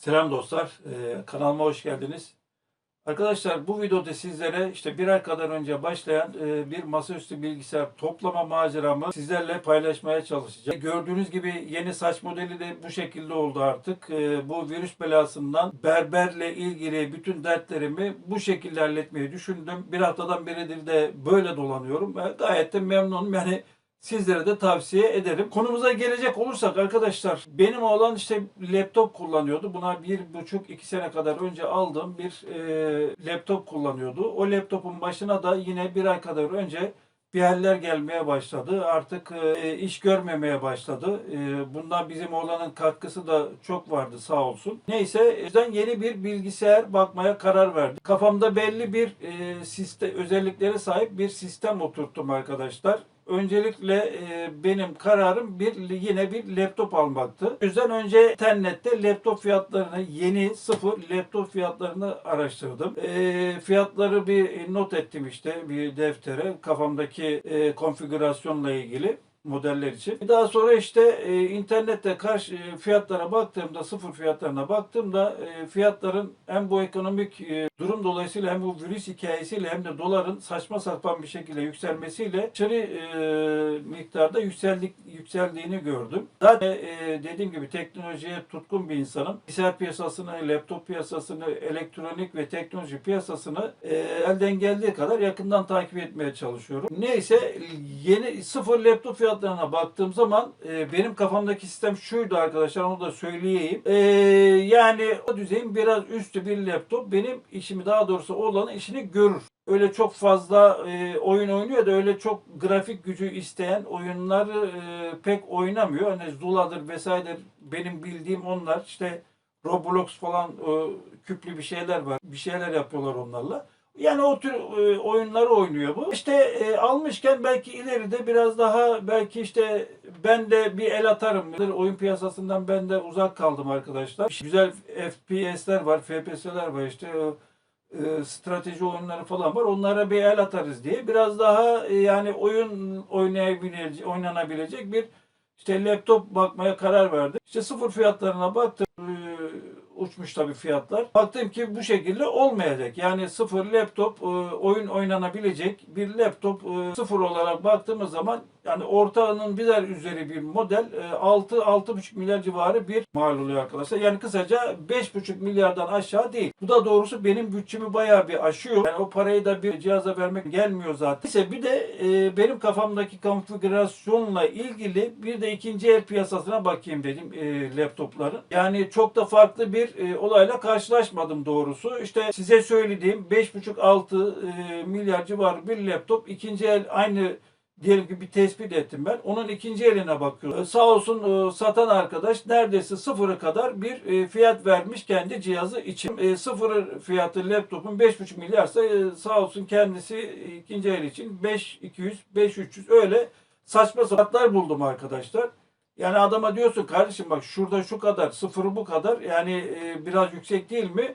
Selam dostlar, Ee, kanalıma hoş geldiniz. Arkadaşlar bu videoda sizlere işte bir ay kadar önce başlayan e, bir masaüstü bilgisayar toplama maceramı sizlerle paylaşmaya çalışacağım. Gördüğünüz gibi yeni saç modeli de bu şekilde oldu artık. Ee, Bu virüs belasından berberle ilgili bütün dertlerimi bu şekilde halletmeyi düşündüm. Bir haftadan beridir de böyle dolanıyorum ve gayet de memnunum. Yani Sizlere de tavsiye ederim. Konumuza gelecek olursak arkadaşlar benim oğlan işte laptop kullanıyordu. Buna bir buçuk iki sene kadar önce aldığım bir e, laptop kullanıyordu. O laptopun başına da yine bir ay kadar önce bir haller gelmeye başladı. Artık e, iş görmemeye başladı. E, bundan bizim oğlanın katkısı da çok vardı sağ olsun. Neyse yüzden yeni bir bilgisayar bakmaya karar verdim. Kafamda belli bir e, sistem özelliklere sahip bir sistem oturttum arkadaşlar. Öncelikle e, benim kararım bir yine bir laptop almaktı. O yüzden önce internette laptop fiyatlarını yeni sıfır laptop fiyatlarını araştırdım. E, fiyatları bir not ettim işte bir deftere kafamdaki e, konfigürasyonla ilgili modeller için. Daha sonra işte e, internette karşı e, fiyatlara baktığımda sıfır fiyatlarına baktığımda e, fiyatların hem bu ekonomik e, durum dolayısıyla hem bu virüs hikayesiyle hem de doların saçma sapan bir şekilde yükselmesiyle aşırı e, miktarda yükseldik yükseldiğini gördüm. Zaten e, dediğim gibi teknolojiye tutkun bir insanım. Bilgisayar piyasasını, laptop piyasasını, elektronik ve teknoloji piyasasını e, elden geldiği kadar yakından takip etmeye çalışıyorum. Neyse yeni sıfır laptop fiyatlarına baktığım zaman e, benim kafamdaki sistem şuydu arkadaşlar onu da söyleyeyim. E, yani o düzeyin biraz üstü bir laptop benim işimi daha doğrusu olanın işini görür. Öyle çok fazla e, oyun oynuyor da öyle çok grafik gücü isteyen oyunları e, pek oynamıyor. Hani Zula'dır vesaire benim bildiğim onlar işte Roblox falan e, küplü bir şeyler var. Bir şeyler yapıyorlar onlarla. Yani o tür e, oyunları oynuyor bu. İşte e, almışken belki ileride biraz daha belki işte ben de bir el atarım. Oyun piyasasından ben de uzak kaldım arkadaşlar. Güzel FPS'ler var, FPS'ler var işte. E, strateji oyunları falan var. Onlara bir el atarız diye. Biraz daha e, yani oyun oynayabilecek, oynanabilecek bir işte laptop bakmaya karar verdim. İşte sıfır fiyatlarına baktım. E, uçmuş tabii fiyatlar. Baktım ki bu şekilde olmayacak. Yani sıfır laptop e, oyun oynanabilecek bir laptop e, sıfır olarak baktığımız zaman yani ortağının birer üzeri bir model 6-6,5 milyar civarı bir mal oluyor arkadaşlar. Yani kısaca 5,5 milyardan aşağı değil. Bu da doğrusu benim bütçemi bayağı bir aşıyor. Yani o parayı da bir cihaza vermek gelmiyor zaten. Neyse bir de e, benim kafamdaki konfigürasyonla ilgili bir de ikinci el piyasasına bakayım dedim e, laptopların. Yani çok da farklı bir e, olayla karşılaşmadım doğrusu. İşte size söylediğim 5,5-6 e, milyar civarı bir laptop ikinci el aynı diyelim ki bir tespit ettim ben. Onun ikinci eline bakıyorum. Ee, sağ olsun e, satan arkadaş neredeyse sıfırı kadar bir e, fiyat vermiş kendi cihazı için. E, sıfır fiyatı laptopun 5,5 milyarsa e, sağ olsun kendisi ikinci el için 5 200 5 300 öyle saçma sapanlar buldum arkadaşlar. Yani adama diyorsun kardeşim bak şurada şu kadar, sıfırı bu kadar. Yani e, biraz yüksek değil mi?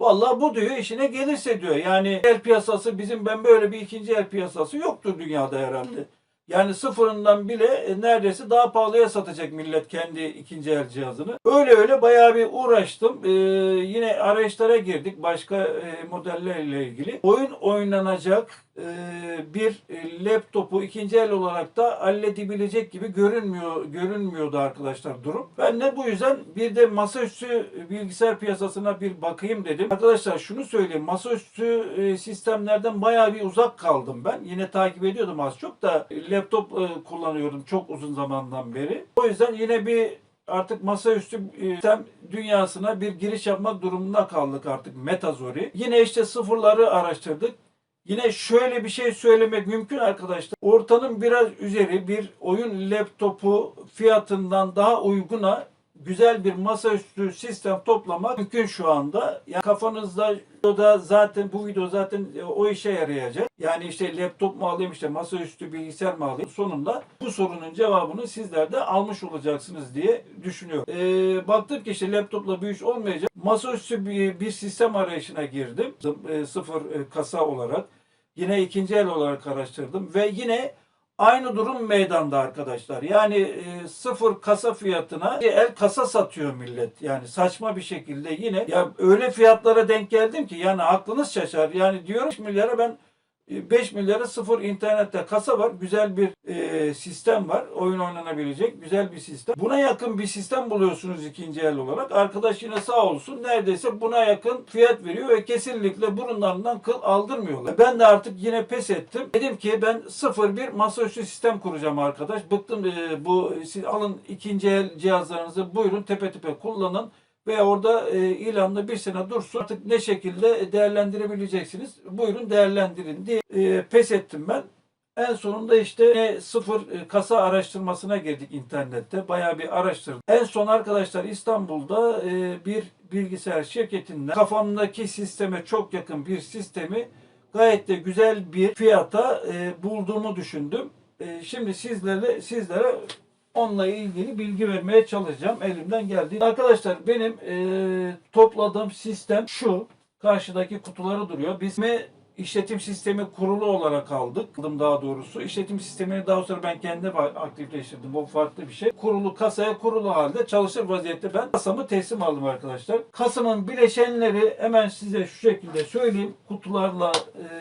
Vallahi bu diyor işine gelirse diyor. Yani el piyasası bizim ben böyle bir ikinci el piyasası yoktur dünyada herhalde. Yani sıfırından bile e, neredeyse daha pahalıya satacak millet kendi ikinci el cihazını. Öyle öyle bayağı bir uğraştım. Ee, yine arayışlara girdik başka e, modellerle ilgili. Oyun oynanacak bir e, laptopu ikinci el olarak da halledebilecek gibi görünmüyor görünmüyordu arkadaşlar durum. Ben de bu yüzden bir de masaüstü bilgisayar piyasasına bir bakayım dedim. Arkadaşlar şunu söyleyeyim. Masaüstü e, sistemlerden bayağı bir uzak kaldım ben. Yine takip ediyordum az çok da laptop e, kullanıyorum çok uzun zamandan beri. O yüzden yine bir artık masaüstü e, sistem dünyasına bir giriş yapmak durumunda kaldık artık Metazori. Yine işte sıfırları araştırdık. Yine şöyle bir şey söylemek mümkün arkadaşlar. Ortanın biraz üzeri bir oyun laptopu fiyatından daha uyguna güzel bir masaüstü sistem toplamak mümkün şu anda. Yani kafanızda da zaten bu video zaten e, o işe yarayacak. Yani işte laptop mu alayım işte masaüstü bilgisayar mı alayım? Sonunda bu sorunun cevabını sizler de almış olacaksınız diye düşünüyorum. Ee, baktım ki işte laptopla bir iş olmayacak. Masaüstü bir, bir sistem arayışına girdim. E, sıfır e, kasa olarak. Yine ikinci el olarak araştırdım ve yine Aynı durum meydanda arkadaşlar. Yani e, sıfır kasa fiyatına el kasa satıyor millet. Yani saçma bir şekilde yine ya öyle fiyatlara denk geldim ki yani aklınız şaşar. Yani diyorum 5 milyara ben 5 milyara sıfır internette kasa var. Güzel bir e, sistem var. Oyun oynanabilecek güzel bir sistem. Buna yakın bir sistem buluyorsunuz ikinci el olarak. Arkadaş yine sağ olsun neredeyse buna yakın fiyat veriyor ve kesinlikle burunlarından kıl aldırmıyorlar. Ben de artık yine pes ettim. Dedim ki ben sıfır bir masaüstü sistem kuracağım arkadaş. Bıktım e, bu siz alın ikinci el cihazlarınızı buyurun tepe tepe kullanın ve orada e, ilanda bir sene dursun. Artık ne şekilde değerlendirebileceksiniz? Buyurun değerlendirin diye e, pes ettim ben. En sonunda işte sıfır e, kasa araştırmasına girdik internette. Bayağı bir araştırdım. En son arkadaşlar İstanbul'da e, bir bilgisayar şirketinden kafamdaki sisteme çok yakın bir sistemi gayet de güzel bir fiyata e, bulduğumu düşündüm. Şimdi sizlere sizlere onunla ilgili bilgi vermeye çalışacağım elimden geldiği. Arkadaşlar benim e, topladığım sistem şu. Karşıdaki kutuları duruyor. Biz işletim sistemi kurulu olarak aldık. Aldım daha doğrusu. İşletim sistemini daha sonra ben kendim aktifleştirdim. Bu farklı bir şey. Kurulu kasaya kurulu halde çalışır vaziyette ben kasamı teslim aldım arkadaşlar. Kasamın bileşenleri hemen size şu şekilde söyleyeyim. Kutularla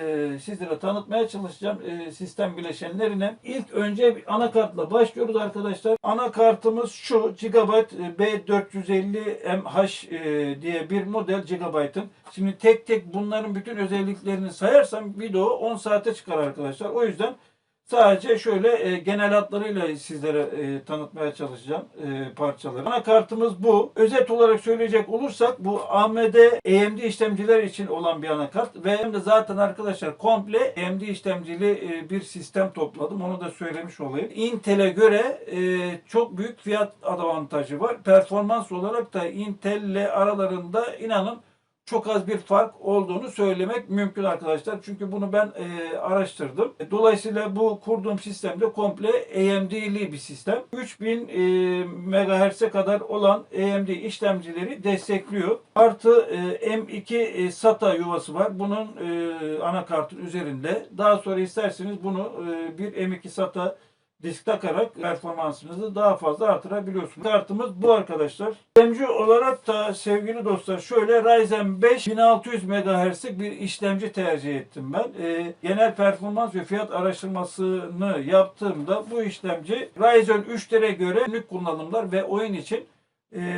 e, sizlere tanıtmaya çalışacağım e, sistem bileşenlerine. İlk önce bir anakartla başlıyoruz arkadaşlar. Anakartımız şu Gigabyte B450MH e, diye bir model Gigabyte'ın. Şimdi tek tek bunların bütün özelliklerini sayarsam video 10 saate çıkar arkadaşlar. O yüzden sadece şöyle e, genel hatlarıyla sizlere e, tanıtmaya çalışacağım e, parçaları. Anakartımız bu. Özet olarak söyleyecek olursak bu AMD AMD işlemciler için olan bir anakart ve hem de zaten arkadaşlar komple AMD işlemcili e, bir sistem topladım. Onu da söylemiş olayım. Intel'e göre e, çok büyük fiyat avantajı var. Performans olarak da Intel ile aralarında inanın çok az bir fark olduğunu söylemek mümkün arkadaşlar. Çünkü bunu ben e, araştırdım. Dolayısıyla bu kurduğum sistemde komple AMD'li bir sistem. 3000 e, MHz'e kadar olan AMD işlemcileri destekliyor. Artı e, M2 e, SATA yuvası var. Bunun e, anakartın üzerinde. Daha sonra isterseniz bunu e, bir M2 SATA disk takarak performansınızı daha fazla artırabiliyorsunuz. Kartımız bu arkadaşlar. İşlemci olarak da sevgili dostlar şöyle Ryzen 5 1600 MHz'lik bir işlemci tercih ettim ben. Ee, genel performans ve fiyat araştırmasını yaptığımda bu işlemci Ryzen 3'lere göre günlük kullanımlar ve oyun için e,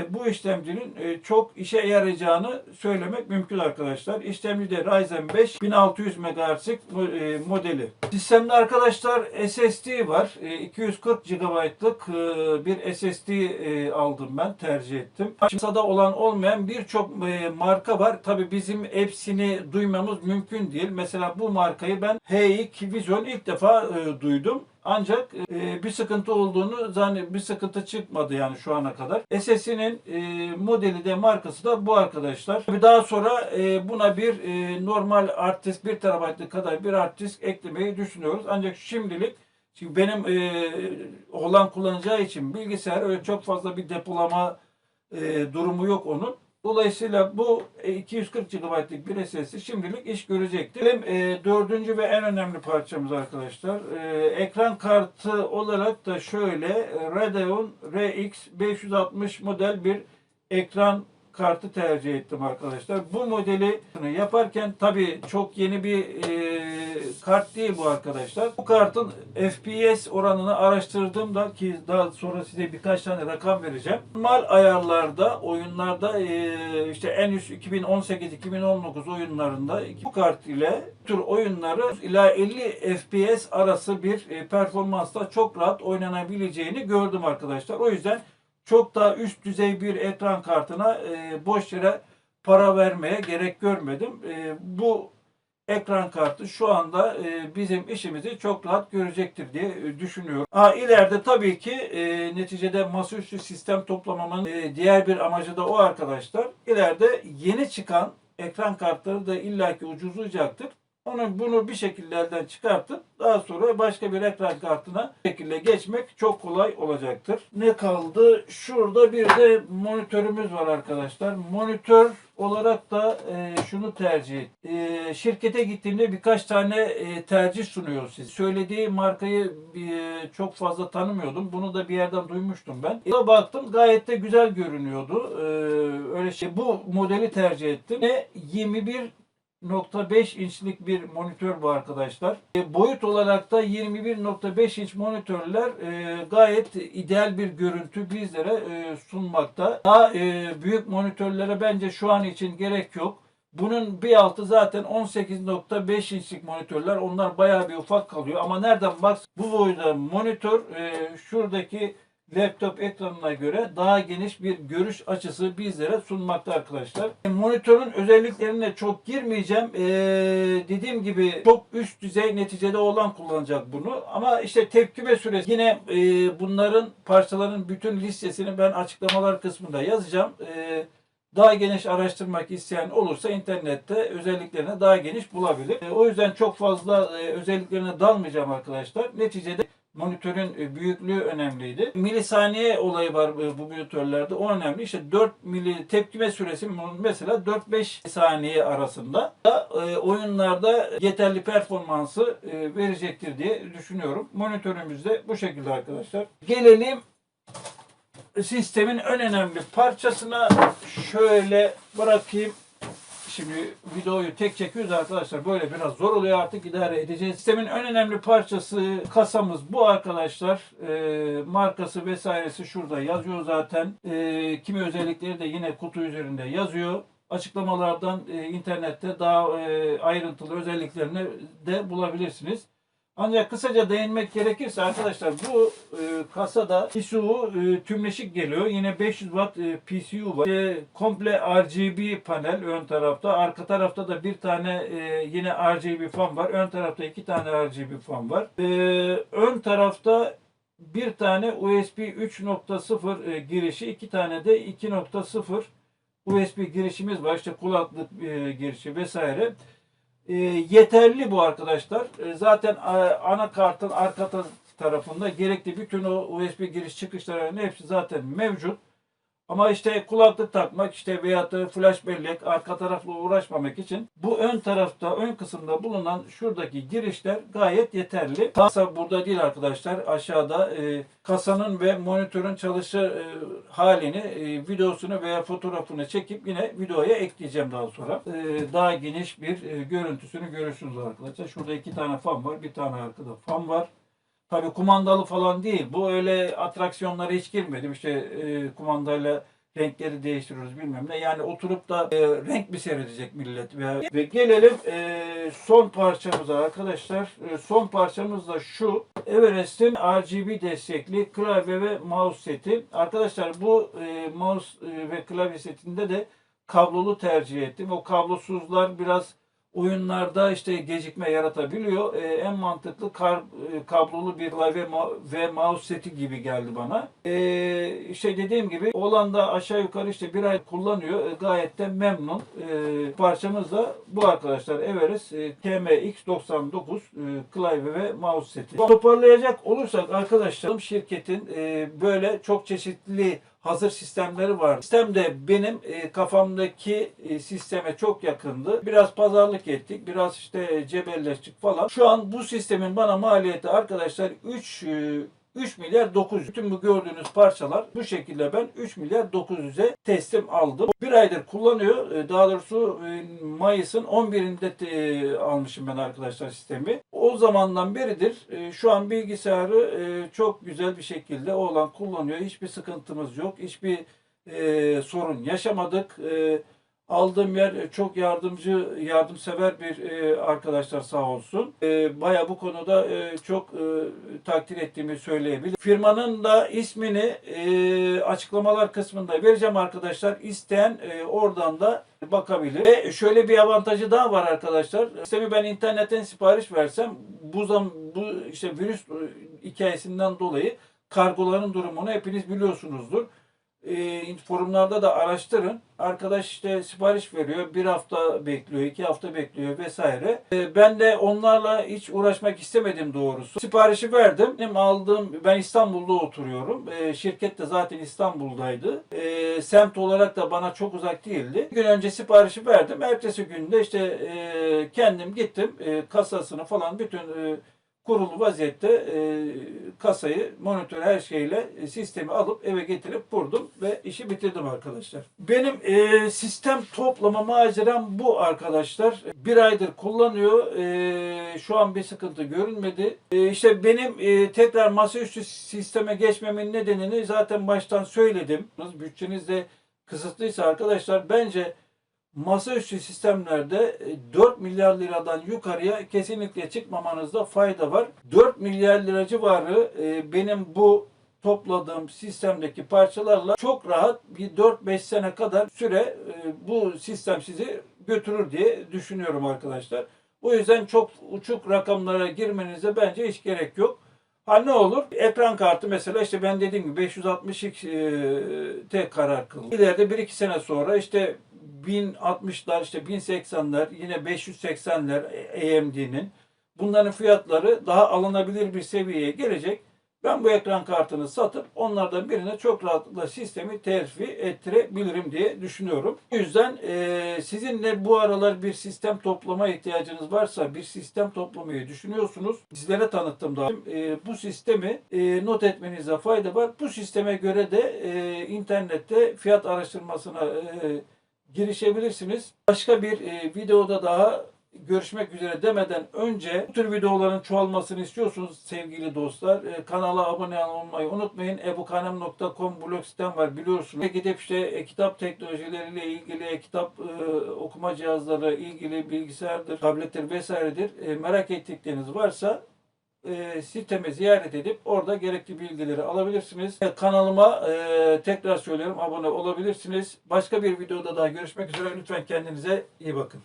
bu işlemcinin e, çok işe yarayacağını söylemek mümkün arkadaşlar. İşlemci de Ryzen 5 1600 MHz'lik mo- e, modeli. Sistemde arkadaşlar SSD var. E, 240 GB'lık e, bir SSD e, aldım ben tercih ettim. Piyasada olan olmayan birçok e, marka var. Tabi bizim hepsini duymamız mümkün değil. Mesela bu markayı ben H2 Vision ilk defa e, duydum. Ancak e, bir sıkıntı olduğunu zannet bir sıkıntı çıkmadı yani şu ana kadar. SS'inin e, modeli de markası da bu arkadaşlar. Tabii Daha sonra e, buna bir e, normal hard disk 1 TB'lık kadar bir hard disk eklemeyi düşünüyoruz. Ancak şimdilik çünkü benim e, olan kullanacağı için bilgisayar öyle çok fazla bir depolama e, durumu yok onun. Dolayısıyla bu e, 240 GB'lık bir SSD şimdilik iş görecektir. E, dördüncü ve en önemli parçamız arkadaşlar. E, ekran kartı olarak da şöyle e, Radeon RX 560 model bir ekran kartı tercih ettim arkadaşlar. Bu modeli yaparken tabii çok yeni bir e, kart değil bu arkadaşlar. Bu kartın FPS oranını araştırdığımda ki daha sonra size birkaç tane rakam vereceğim. Normal ayarlarda, oyunlarda e, işte en üst 2018-2019 oyunlarında bu kart ile tür oyunları ila 50 FPS arası bir e, performansla çok rahat oynanabileceğini gördüm arkadaşlar. O yüzden çok daha üst düzey bir ekran kartına e, boş yere para vermeye gerek görmedim. E, bu ekran kartı şu anda e, bizim işimizi çok rahat görecektir diye e, düşünüyorum. Ha, ileride tabii ki e, neticede masaüstü sistem toplamamın e, diğer bir amacı da o arkadaşlar. İleride yeni çıkan ekran kartları da illaki ucuzlayacaktır. Onu bunu bir şekilde elden çıkartıp Daha sonra başka bir ekran kartına şekilde geçmek çok kolay olacaktır. Ne kaldı? Şurada bir de monitörümüz var arkadaşlar. Monitör olarak da e, şunu tercih et. E, şirkete gittiğimde birkaç tane e, tercih sunuyor size. Söylediği markayı e, çok fazla tanımıyordum. Bunu da bir yerden duymuştum ben. E, baktım gayet de güzel görünüyordu. E, öyle şey. Bu modeli tercih ettim. Ve 21 21.5 inçlik bir monitör bu arkadaşlar. E, boyut olarak da 21.5 inç monitörler e, gayet ideal bir görüntü bizlere e, sunmakta. Daha e, büyük monitörlere bence şu an için gerek yok. Bunun bir altı zaten 18.5 inçlik monitörler. Onlar bayağı bir ufak kalıyor. Ama nereden bak bu boyda monitör e, şuradaki laptop ekranına göre daha geniş bir görüş açısı bizlere sunmakta arkadaşlar. Monitörün özelliklerine çok girmeyeceğim. Ee, dediğim gibi çok üst düzey neticede olan kullanacak bunu. Ama işte tepkime süresi yine e, bunların parçaların bütün listesini ben açıklamalar kısmında yazacağım. Ee, daha geniş araştırmak isteyen olursa internette özelliklerini daha geniş bulabilir. E, o yüzden çok fazla e, özelliklerine dalmayacağım arkadaşlar. Neticede monitörün e, büyüklüğü önemliydi. Milisaniye olayı var e, bu monitörlerde. O önemli. İşte 4 mili tepkime süresi mesela 4-5 saniye arasında da e, oyunlarda yeterli performansı verecektir diye düşünüyorum. Monitörümüz de bu şekilde arkadaşlar. Gelelim sistemin en önemli parçasına şöyle bırakayım. Şimdi videoyu tek çekiyoruz arkadaşlar. Böyle biraz zor oluyor artık idare edeceğiz. Sistemin en önemli parçası kasamız bu arkadaşlar. Ee, markası vesairesi şurada yazıyor zaten. Ee, kimi özellikleri de yine kutu üzerinde yazıyor. Açıklamalardan e, internette daha e, ayrıntılı özelliklerini de bulabilirsiniz. Ancak kısaca değinmek gerekirse arkadaşlar bu e, kasada PSU e, tümleşik geliyor. Yine 500 watt e, PCU var. E, komple RGB panel ön tarafta. Arka tarafta da bir tane e, yine RGB fan var. Ön tarafta iki tane RGB fan var. E, ön tarafta bir tane USB 3.0 e, girişi, iki tane de 2.0 USB girişimiz var. İşte kulaklık e, girişi vesaire. E, yeterli bu arkadaşlar. E, zaten e, anakartın arka ta- tarafında gerekli bütün o USB giriş çıkışlarının hepsi zaten mevcut. Ama işte kulaklık takmak işte veya da flash bellek arka tarafla uğraşmamak için bu ön tarafta ön kısımda bulunan şuradaki girişler gayet yeterli. Kasa burada değil arkadaşlar. Aşağıda e, kasanın ve monitörün çalışı e, halini, e, videosunu veya fotoğrafını çekip yine videoya ekleyeceğim daha sonra. E, daha geniş bir e, görüntüsünü görürsünüz arkadaşlar. Şurada iki tane fan var. Bir tane arkada fan var. Tabii kumandalı falan değil. Bu öyle atraksiyonlara hiç girmedim. İşte e, kumandayla renkleri değiştiriyoruz bilmem ne. Yani oturup da e, renk mi seyredecek millet? Veya... Ve gelelim e, son parçamıza arkadaşlar. E, son parçamız da şu. Everest'in RGB destekli klavye ve mouse seti. Arkadaşlar bu e, mouse e, ve klavye setinde de kablolu tercih ettim. O kablosuzlar biraz oyunlarda işte gecikme yaratabiliyor. Ee, en mantıklı kar, e, kablolu bir klavye ve mouse seti gibi geldi bana. Ee, işte dediğim gibi olan da aşağı yukarı işte bir ay kullanıyor. Ee, gayet de memnun. Ee, parçamız da bu arkadaşlar Everest e, TMX99 e, klavye ve mouse seti. Toparlayacak olursak arkadaşlar şirketin e, böyle çok çeşitli hazır sistemleri var. Sistem de benim e, kafamdaki e, sisteme çok yakındı. Biraz pazarlık ettik, biraz işte cebelleştik falan. Şu an bu sistemin bana maliyeti arkadaşlar 3 e, 3 milyar 900. Bütün bu gördüğünüz parçalar bu şekilde ben 3 milyar 900'e teslim aldım. Bir aydır kullanıyor. E, Daha doğrusu e, Mayıs'ın 11'inde e, almışım ben arkadaşlar sistemi. O zamandan beridir e, şu an bilgisayarı e, çok güzel bir şekilde oğlan kullanıyor. Hiçbir sıkıntımız yok. Hiçbir e, sorun yaşamadık. E, Aldığım yer e, çok yardımcı, yardımsever bir e, arkadaşlar sağ olsun. E, Baya bu konuda e, çok e, takdir ettiğimi söyleyebilirim. Firmanın da ismini e, açıklamalar kısmında vereceğim arkadaşlar. İsteyen e, oradan da bakabilir. Ve şöyle bir avantajı daha var arkadaşlar. Sistemi ben internetten sipariş versem bu zam bu işte virüs e, hikayesinden dolayı kargoların durumunu hepiniz biliyorsunuzdur. E, forumlarda da araştırın. Arkadaş işte sipariş veriyor. Bir hafta bekliyor, iki hafta bekliyor vesaire. E, ben de onlarla hiç uğraşmak istemedim doğrusu. Siparişi verdim. Benim aldığım, ben İstanbul'da oturuyorum. E, şirket de zaten İstanbul'daydı. Semt olarak da bana çok uzak değildi. Bir gün önce siparişi verdim. Ertesi günde işte kendim gittim. Kasasını falan bütün kurulu vaziyette e, kasayı, monitör her şeyle e, sistemi alıp eve getirip kurdum ve işi bitirdim arkadaşlar. Benim e, sistem toplama maceram bu arkadaşlar. Bir aydır kullanıyor. E, şu an bir sıkıntı görünmedi. E, işte benim e, tekrar masaüstü sisteme geçmemin nedenini zaten baştan söyledim. Bütçeniz de kısıtlıysa arkadaşlar bence masaüstü sistemlerde e, 4 milyar liradan yukarıya kesinlikle çıkmamanızda fayda var. 4 milyar lira civarı e, benim bu topladığım sistemdeki parçalarla çok rahat bir 4-5 sene kadar süre e, bu sistem sizi götürür diye düşünüyorum arkadaşlar. O yüzden çok uçuk rakamlara girmenize bence hiç gerek yok. Ha ne olur? Ekran kartı mesela işte ben dediğim gibi 560 T karar kıldım. İleride 1-2 sene sonra işte 1060'lar işte 1080'ler yine 580'ler AMD'nin bunların fiyatları daha alınabilir bir seviyeye gelecek. Ben bu ekran kartını satıp onlardan birine çok rahatlıkla sistemi terfi ettirebilirim diye düşünüyorum. O yüzden e, sizin de bu aralar bir sistem toplama ihtiyacınız varsa bir sistem toplamayı düşünüyorsunuz. Sizlere tanıttım daha. E, bu sistemi e, not etmenize fayda var. Bu sisteme göre de e, internette fiyat araştırmasına e, girişebilirsiniz. Başka bir e, videoda daha görüşmek üzere demeden önce bu tür videoların çoğalmasını istiyorsunuz sevgili dostlar. E, kanala abone olmayı unutmayın. ebukanem.com blog sitem var biliyorsunuz. E, Gidip işte e, kitap teknolojileriyle ilgili e, kitap e, okuma cihazları ilgili bilgisayardır, tablettir vesairedir. E, merak ettikleriniz varsa e, sitemi ziyaret edip orada gerekli bilgileri alabilirsiniz. E, Kanalıma e, tekrar söylüyorum abone olabilirsiniz. Başka bir videoda daha görüşmek üzere. Lütfen kendinize iyi bakın.